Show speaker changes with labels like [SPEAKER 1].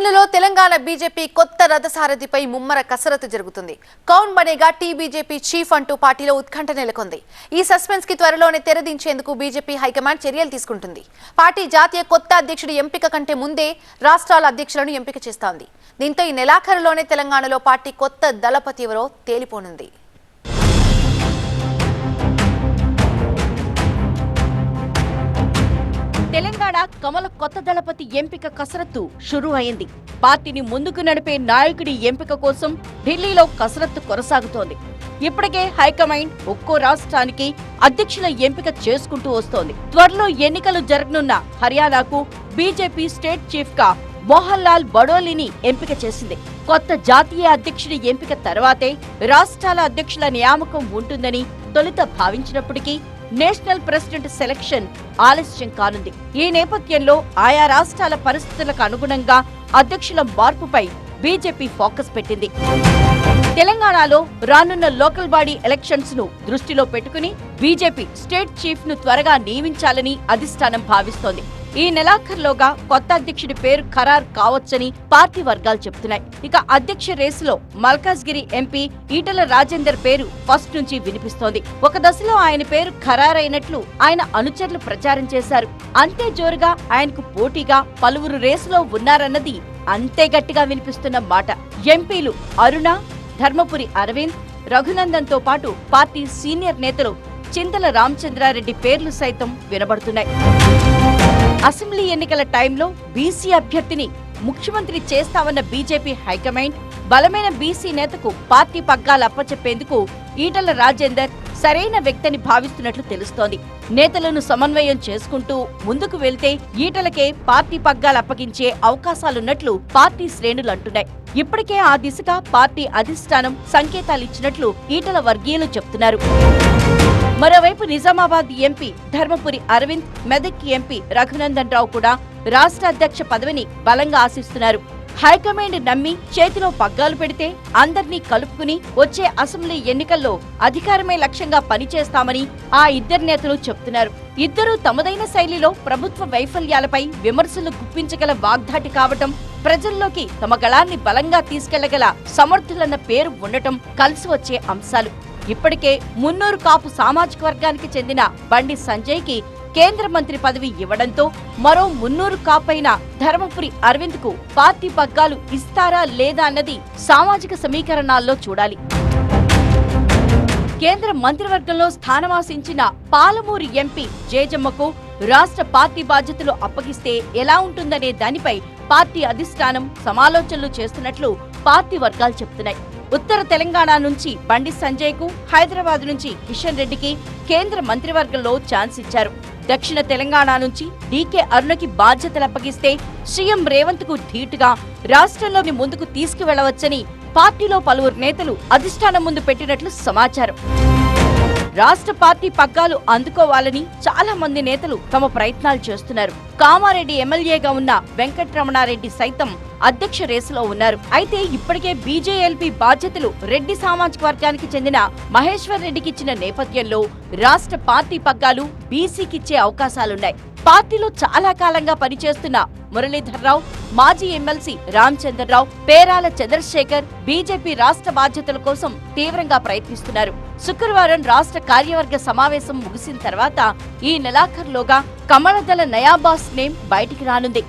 [SPEAKER 1] నార్సింగ్లలో Telangana BJP కొత్త రథసారథిపై ముమ్మర కసరత్తు జరుగుతుంది. కౌన్ బనేగా టీ బీజేపీ చీఫ్ అంటూ పార్టీలో ఉత్కంఠ నెలకొంది. ఈ సస్పెన్స్కి త్వరలోనే తెరదించేందుకు బీజేపీ హైకమాండ్ చర్యలు తీసుకుంటుంది. పార్టీ జాతీయ కొత్త అధ్యక్షుడి ఎంపిక కంటే ముందే రాష్ట్రాల అధ్యక్షులను ఎంపిక చేస్తోంది. దీంతో ఈ నెలాఖరులోనే తెలంగాణలో పార్టీ కొత్త దళపతి ఎవరో తేలిపోనుంది.
[SPEAKER 2] తెలంగాణ కమల కొత్త దళపతి ఎంపిక కసరత్తు షురూ అయింది పార్టీని ముందుకు నడిపే నాయకుడి ఎంపిక కోసం ఢిల్లీలో కసరత్తు కొనసాగుతోంది. ఇప్పటికే హైకమాండ్ ఒక్కో రాష్ట్రానికి అధ్యక్షుల ఎంపిక చేసుకుంటూ వస్తోంది. త్వరలో ఎన్నికలు జరగనున్న హర్యానాకు బీజేపీ స్టేట్ చీఫ్గా మోహన్ లాల్ బడోలిని ఎంపిక చేసింది. కొత్త జాతీయ అధ్యక్షుడి ఎంపిక తర్వాతే రాష్ట్రాల అధ్యక్షుల నియామకం ఉంటుందని తొలుత భావించినప్పటికీ నేషనల్ ప్రెసిడెంట్ సెలక్షన్ ఆలస్యం కానుంది. ఈ నేపథ్యంలో ఆయా రాష్ట్రాల పరిస్థితులకు అనుగుణంగా అధ్యక్షుల మార్పుపై బీజేపీ ఫోకస్ పెట్టింది. తెలంగాణలో రానున్న లోకల్ బాడీ ఎలక్షన్స్ను దృష్టిలో పెట్టుకుని బీజేపీ స్టేట్ చీఫ్ను త్వరగా నియమించాలని అధిష్టానం భావిస్తోంది. ఈ నెలాఖరులోగా కొత్త అధ్యక్షుడి పేరు ఖరారు కావచ్చని పార్టీ వర్గాలు చెబుతున్నాయి. ఇక అధ్యక్ష రేసులో మల్కాజ్గిరి ఎంపీ ఈటల రాజేందర్ పేరు ఫస్ట్ నుంచి వినిపిస్తోంది. ఒక దశలో ఆయన పేరు ఖరారైనట్లు ఆయన అనుచరులు ప్రచారం చేశారు. అంతే జోరుగా ఆయనకు పోటీగా పలువురు రేసులో ఉన్నారన్నది అంతే గట్టిగా వినిపిస్తున్న మాట. ఎంపీలు అరుణ ధర్మపురి అరవింద్ రఘునందన్తో పాటు పార్టీ సీనియర్ నేతలు చింతల రామచంద్రారెడ్డి పేర్లు సైతం వినబడుతున్నాయి. అసెంబ్లీ ఎన్నికల టైంలో బీసీ అభ్యర్థిని ముఖ్యమంత్రి చేస్తామన్న బీజేపీ హైకమాండ్ బలమైన బీసీ నేతకు పార్టీ పగ్గాలు అప్పచెప్పేందుకు ఈటల రాజేందర్ సరైన వ్యక్తిని భావిస్తున్నట్లు తెలుస్తోంది. నేతలను సమన్వయం చేసుకుంటూ ముందుకు వెళ్తే ఈటలకే పార్టీ పగ్గాలు అప్పగించే అవకాశాలున్నట్లు పార్టీ శ్రేణులు అంటున్నాయి. ఇప్పటికే ఆ దిశగా పార్టీ అధిష్టానం సంకేతాలిచ్చినట్లు ఈటల వర్గీయులు చెప్తున్నారు. మరోవైపు నిజామాబాద్ ఎంపీ ధర్మపురి అరవింద్ మెదక్ ఎంపీ రఘునందన్ రావు కూడా రాష్ట్ర అధ్యక్ష పదవిని బలంగా ఆశిస్తున్నారు. హైకమాండ్ నమ్మి చేతిలో పగ్గాలు పెడితే అందర్నీ కలుపుకుని వచ్చే అసెంబ్లీ ఎన్నికల్లో అధికారమే లక్ష్యంగా పనిచేస్తామని ఆ ఇద్దరు నేతలు చెప్తున్నారు. ఇద్దరూ తమదైన శైలిలో ప్రభుత్వ వైఫల్యాలపై విమర్శలు గుప్పించగల వాగ్దాటి కావటం ప్రజల్లోకి తమ గళాన్ని బలంగా తీసుకెళ్ళగల సమర్థులన్న పేరు ఉండటం కలిసి వచ్చే అంశాలు. ఇప్పటికే మున్నూరు కాపు సామాజిక వర్గానికి చెందిన బండి సంజయ్కి కేంద్ర మంత్రి పదవి ఇవ్వడంతో మరో మున్నూరు కాపైన ధర్మపురి అరవింద్కు పార్టీ పగ్గాలు ఇస్తారా లేదా అన్నది సామాజిక సమీకరణాల్లో చూడాలి. కేంద్ర మంత్రివర్గంలో స్థానమాసించిన పాలమూరు ఎంపీ జేజమ్మకు రాష్ట్ర పార్టీ బాధ్యతలు అప్పగిస్తే ఎలా ఉంటుందనే దానిపై పార్టీ అధిష్టానం సమాలోచనలు చేస్తున్నట్లు పార్టీ వర్గాలు చెబుతున్నాయి ఉత్తర తెలంగాణ నుంచి బండి సంజయ్కు హైదరాబాద్ నుంచి కిషన్ రెడ్డికి కేంద్ర మంత్రివర్గంలో ఛాన్స్ ఇచ్చారు. దక్షిణ తెలంగాణ నుంచి డీకే అరుణకి బాధ్యతలు అప్పగిస్తే సీఎం రేవంత్కు ధీటుగా రాష్ట్రంలోని ముందుకు తీసుకువెళ్ళవచ్చని పార్టీలో పలువురు నేతలు అధిష్టానం ముందు పెట్టినట్లు సమాచారం. రాష్ట్ర పార్టీ పగ్గాలు అందుకోవాలని చాలా మంది నేతలు తమ ప్రయత్నాలు చేస్తున్నారు. కామారెడ్డి ఎమ్మెల్యేగా ఉన్న వెంకటరమణారెడ్డి సైతం అధ్యక్ష రేసులో ఉన్నారు. అయితే ఇప్పటికే బీజేఎల్పీ బాధ్యతలు రెడ్డి సామాజిక వర్గానికి చెందిన మహేశ్వర్ రెడ్డికి ఇచ్చిన నేపథ్యంలో రాష్ట్ర పార్టీ పగ్గాలు బీసీకిచ్చే అవకాశాలున్నాయి. పార్టీలో చాలా కాలంగా పనిచేస్తున్న మురళీధర్రావు మాజీ ఎమ్మెల్సీ రామచంద్రరావు పేరాల చంద్రశేఖర్ బీజేపీ రాష్ట్ర బాధ్యతల కోసం తీవ్రంగా ప్రయత్నిస్తున్నారు. శుక్రవారం రాష్ట్ర కార్యవర్గ సమావేశం ముగిసిన తర్వాత ఈ నెలాఖరులోగా కమలదళ నయాబాస్ నేమ్ బయటికి రానుంది.